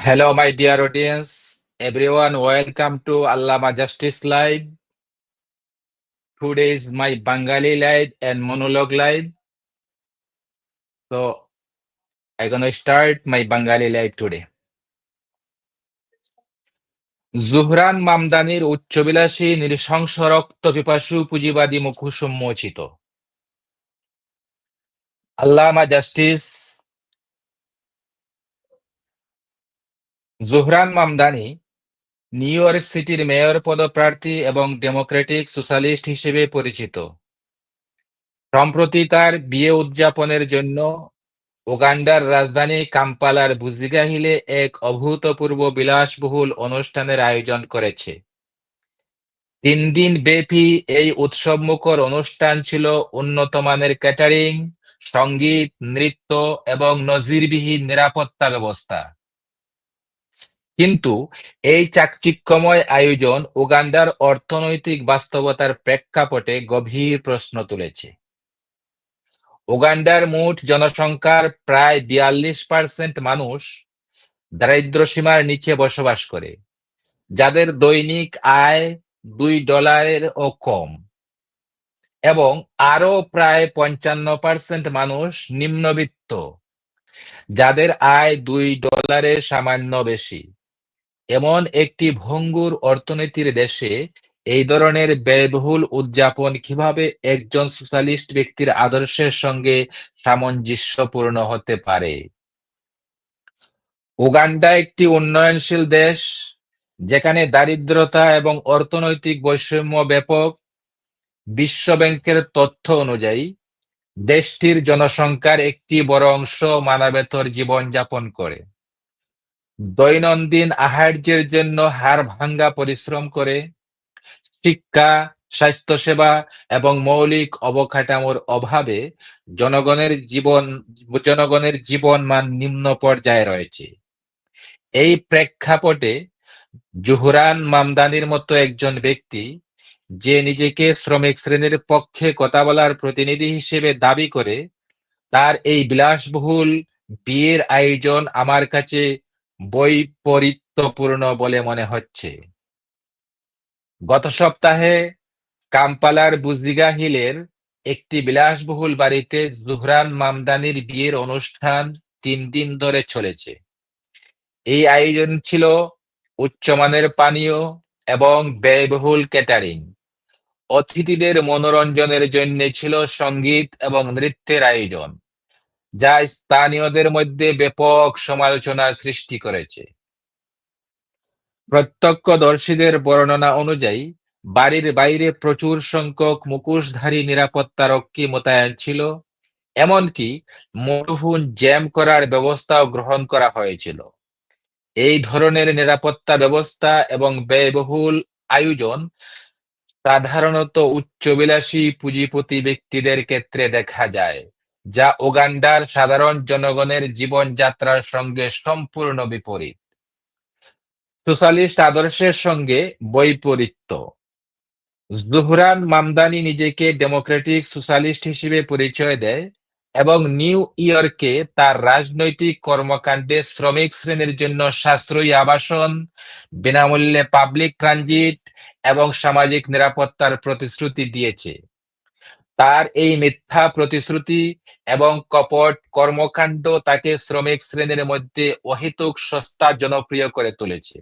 Hello, my dear audience. Everyone, welcome to Allama Justice Live. Today is my Bengali live and monologue live. So I'm gonna start my Bengali live today. জুহরান মামদানির উচ্চবিলাসী নৃশংস রক্ত পিপাসু পুঁজিবাদী মুখোশ উন্মোচিত আল্লামা justice Zohran Mamdani, New York সিটির mayor পদপ্রার্থী এবং Democratic socialist হিসেবে পরিচিত। সম্প্রতি তার বিয়ে উদযাপনের জন্য উগান্ডার রাজধানী কাম্পালার বুজিগা হিলে এক অভূতপূর্ব বিলাসবহুল অনুষ্ঠানের আয়োজন করেছে। তিন দিন ব্যাপী এই উৎসবমুখর অনুষ্ঠান ছিল উন্নত মানের ক্যাটারিং, সংগীত, নৃত্য এবং নজিরবিহীন নিরাপত্তা ব্যবস্থা। কিন্তু এই চাকচিক্যময় আয়োজন উগান্ডার অর্থনৈতিক বাস্তবতার প্রেক্ষাপটে গভীর প্রশ্ন তুলেছে। উগান্ডার মোট জনসংখ্যার প্রায় বিয়াল্লিশ পার্সেন্ট মানুষ দারিদ্র সীমার নিচে বসবাস করে, যাদের দৈনিক আয় দুই ডলারের ও কম এবং আরও প্রায় পঞ্চান্ন পার্সেন্ট মানুষ নিম্নবিত্ত, যাদের আয় দুই ডলারের সামান্য বেশি। এমন একটি ভঙ্গুর অর্থনীতির দেশে এই ধরনের ব্যয়বহুল উদযাপন কীভাবে একজন সোশ্যালিস্ট ব্যক্তির আদর্শের সঙ্গে সামঞ্জস্যপূর্ণ হতে পারে? উগান্ডা একটি উন্নয়নশীল দেশ, যেখানে দারিদ্রতা এবং অর্থনৈতিক বৈষম্য ব্যাপক। বিশ্ব ব্যাংকের তথ্য অনুযায়ী, দেশটির জনসংখ্যার একটি বড় অংশ মানবেতর জীবনযাপন করে। দৈনন্দিন আহার্যের জন্য হাড় ভাঙ্গা পরিশ্রম করে, শিক্ষা, স্বাস্থ্যসেবা এবং মৌলিক অবকাঠামোর অভাবে জনগণের জীবন জনগণের জীবন মান নিম্ন পর্যায়ে রয়েছে। এই প্রেক্ষাপটে জুহরান মামদানির মতো একজন ব্যক্তি, যে নিজেকে শ্রমিক শ্রেণির পক্ষে কথা বলার প্রতিনিধি হিসেবে দাবি করে, তার এই বিলাসবহুল বিয়ের আয়োজন আমার কাছে বৈপরীত্যপূর্ণ বলে মনে হচ্ছে। গত সপ্তাহে কাম্পালার বুজিগা হিলের একটি বিলাসবহুল বাড়িতে জুহরান মামদানির বিয়ের অনুষ্ঠান তিন দিন ধরে চলেছে। এই আয়োজন ছিল উচ্চমানের পানীয় এবং ব্যয়বহুল ক্যাটারিং। অতিথিদের মনোরঞ্জনের জন্য ছিল সংগীত এবং নৃত্যের আয়োজন। যা স্থানীয়দের মধ্যে ব্যাপক সমালোচনার সৃষ্টি করেছে। প্রত্যক্ষদর্শীদের বর্ণনা অনুযায়ী, বাড়ির বাইরে প্রচুর সংখ্যক মুখোশধারী নিরাপত্তারক্ষী মোতায়েন ছিল, এমনকি মুঠোফোন জ্যাম করার ব্যবস্থাও গ্রহণ করা হয়েছিল। এই ধরনের নিরাপত্তা ব্যবস্থা এবং ব্যয়বহুল আয়োজন সাধারণত উচ্চবিলাসী পুঁজিপতি ব্যক্তিদের ক্ষেত্রে দেখা যায়। যা উগান্ডার সাধারণ জনগণের জীবনযাত্রার সঙ্গে সম্পূর্ণ বিপরীত। সোশ্যালিস্ট আদর্শের সঙ্গে বৈপরীত্য। জুহরান মামদানি নিজেকে ডেমোক্রেটিক সোশ্যালিস্ট হিসেবে পরিচয় দেয় এবং নিউ ইয়র্কে তার রাজনৈতিক কর্মকাণ্ডে শ্রমিক শ্রেণির জন্য সাশ্রয়ী আবাসন, বিনামূল্যে পাবলিক ট্রানজিট এবং সামাজিক নিরাপত্তার প্রতিশ্রুতি দিয়েছে। তার এই মিথ্যা প্রতিশ্রুতি এবং কপট কর্মকাণ্ড তাকে শ্রমিক শ্রেণির মধ্যে অহেতুক সস্তা জনপ্রিয় করে তুলেছে।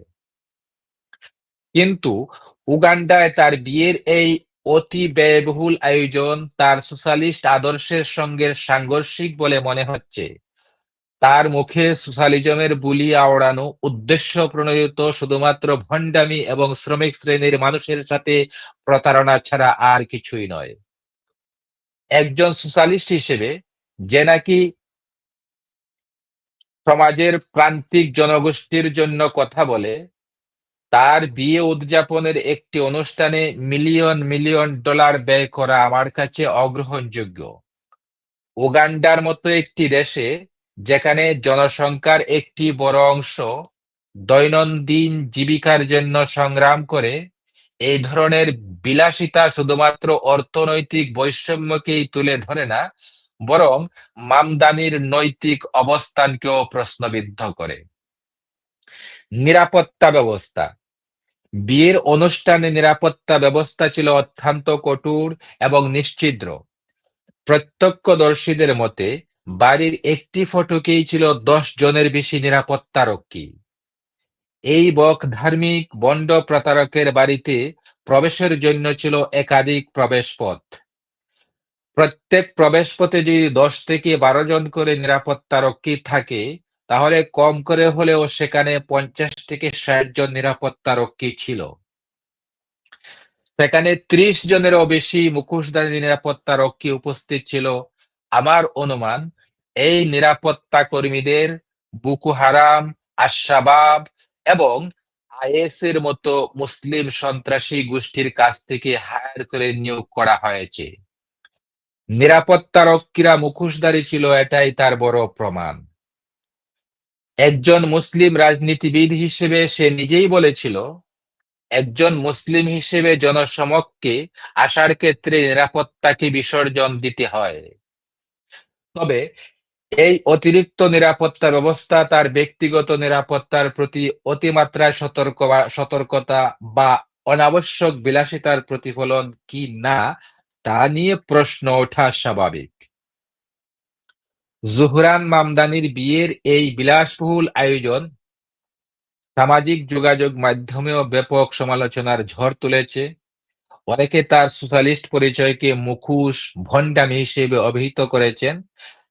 কিন্তু উগান্ডায় তার বিয়ের এই অতি ব্যয়বহুল আয়োজন তার সোশ্যালিস্ট আদর্শের সঙ্গে সাংঘর্ষিক বলে মনে হচ্ছে। তার মুখে সোশ্যালিজমের বুলি আওড়ানো উদ্দেশ্য প্রণোদিত শুধুমাত্র ভণ্ডামি এবং শ্রমিক শ্রেণির মানুষের সাথে প্রতারণা ছাড়া আর কিছুই নয়। একজন সোশ্যালিস্ট হিসেবে যে নাকি সমাজের প্রান্তিক জনগোষ্ঠীর জন্য কথা বলে, তার বিয়ে উদযাপনের একটি অনুষ্ঠানে মিলিয়ন মিলিয়ন ডলার ব্যয় করা আমার কাছে অগ্রহণযোগ্য। উগান্ডার মতো একটি দেশে যেখানে জনসংখ্যার একটি বড় অংশ দৈনন্দিন জীবিকার জন্য সংগ্রাম করে এই ধরনের বিলাসিতা শুধুমাত্র অর্থনৈতিক বৈষম্যকেই তুলে ধরে না, বরং মামদানির নৈতিক অবস্থানকেও প্রশ্নবিদ্ধ করে। নিরাপত্তা ব্যবস্থা। বিয়ের অনুষ্ঠানে নিরাপত্তা ব্যবস্থা ছিল অত্যন্ত কঠোর এবং নিশ্চিদ্র। প্রত্যক্ষদর্শীদের মতে, বাড়ির একটি ফটকেই ছিল দশ জনের বেশি নিরাপত্তা রক্ষী এই বক ধার্মিক বন্ড প্রতারকের বাড়িতে প্রবেশের জন্য ছিল একাধিক প্রবেশপথ। প্রত্যেক প্রবেশপথে যদি দশ থেকে বারো জন করে নিরাপত্তা রক্ষী থাকে, তাহলে কম করে হলেও সেখানে পঞ্চাশ থেকে ষাট জন নিরাপত্তা রক্ষী ছিল। সেখানে ত্রিশ জনেরও বেশি মুখোশধারী নিরাপত্তা রক্ষী উপস্থিত ছিল। আমার অনুমান, এই নিরাপত্তা কর্মীদের বুকু হারাম, আশাবাব এবং আইএস এর মতো মুসলিম সন্ত্রাসী গোষ্ঠীর কাছ থেকে হায়ার করে নিয়োগ করা হয়েছে। নিরাপত্তা রক্ষীরা মুখোশধারী ছিল, এটাই তার বড় প্রমাণ। একজন মুসলিম রাজনীতিবিদ হিসেবে সে নিজেই বলেছিল, একজন মুসলিম হিসেবে জনসমক্ষে আসার ক্ষেত্রে নিরাপত্তাকে বিসর্জন দিতে হয়। তবে এই অতিরিক্ত নিরাপত্তা ব্যবস্থা তার ব্যক্তিগত নিরাপত্তার প্রতি অতিমাত্রায় সতর্ক সতর্কতা বা অনাবশ্যক বিলাসিতার প্রতিফলন কি না, তা নিয়ে প্রশ্ন ওঠা স্বাভাবিক। জুহরান মামদানির বিয়ের এই বিলাসবহুল আয়োজন সামাজিক যোগাযোগ মাধ্যমেও ব্যাপক সমালোচনার ঝড় তুলেছে। অনেকে তার সোশ্যালিস্ট পরিচয়কে মুখোশ ভণ্ডামি হিসেবে অভিহিত করেছেন,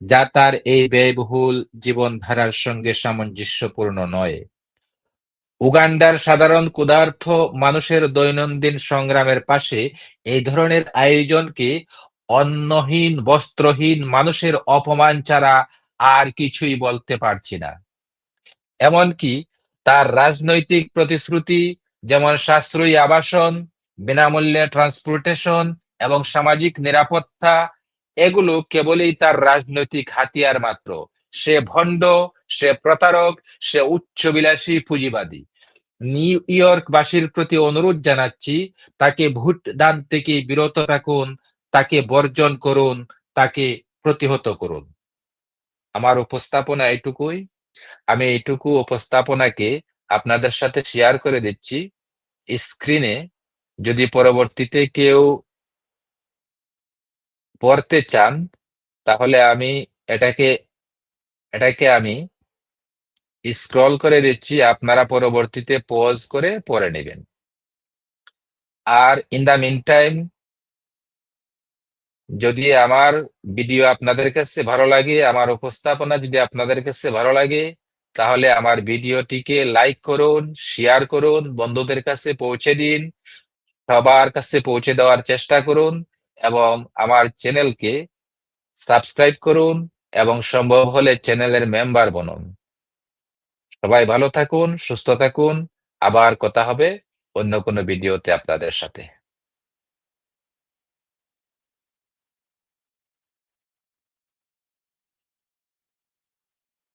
যা তার এই ব্যয়বহুল জীবনধারার সঙ্গে সামঞ্জস্যপূর্ণ নয়। উগান্ডার সাধারণ ক্ষুধার্থ মানুষের দৈনন্দিন সংগ্রামের পাশে এই ধরনের আয়োজনকে অন্নহীন, বস্ত্রহীন মানুষের অপমান ছাড়া আর কিছুই বলতে পারছি না। এমনকি তার রাজনৈতিক প্রতিশ্রুতি, যেমন সাশ্রয়ী আবাসন বিনামূল্যে ট্রান্সপোর্টেশন এবং সামাজিক নিরাপত্তা, এগুলো কেবলই তার রাজনৈতিক হাতিয়ার মাত্র। সে ভণ্ড, সে প্রতারক, সে উচ্চবিলাসী পুঁজিবাদী। নিউ ইয়র্ক বাসীর প্রতি অনুরোধ জানাচ্ছি, তাকে ভোট দান থেকে বিরত রাখুন, তাকে বর্জন করুন, তাকে প্রতিহত করুন। আমার উপস্থাপনা এটুকুই। আমি এইটুকু উপস্থাপনাকে আপনাদের সাথে শেয়ার করে দিচ্ছি। স্ক্রিনে যদি পরবর্তীতে কেউ পড়তে চান, তাহলে আমি এটাকে এটাকে আমি স্ক্রল করে দিচ্ছি। আপনারা পরবর্তীতে পজ করে পড়ে নেবেন। আর ইন দ্য মিন টাইম যদি আমার ভিডিও আপনাদের কাছে ভালো লাগে, আমার উপস্থাপনা যদি আপনাদের কাছে ভালো লাগে, তাহলে আমার ভিডিওটিকে লাইক করুন শেয়ার করুন, বন্ধুদের কাছে পৌঁছে দিন। সবার কাছে পৌঁছে দেওয়ার চেষ্টা করুন এবং আমার চ্যানেলকে সাবস্ক্রাইব করুন এবং সম্ভব হলে চ্যানেলের মেম্বার বনুন। সবাই ভালো থাকুন, সুস্থ থাকুন। আবার কথা হবে অন্য কোনো ভিডিওতে আপনাদের সাথে।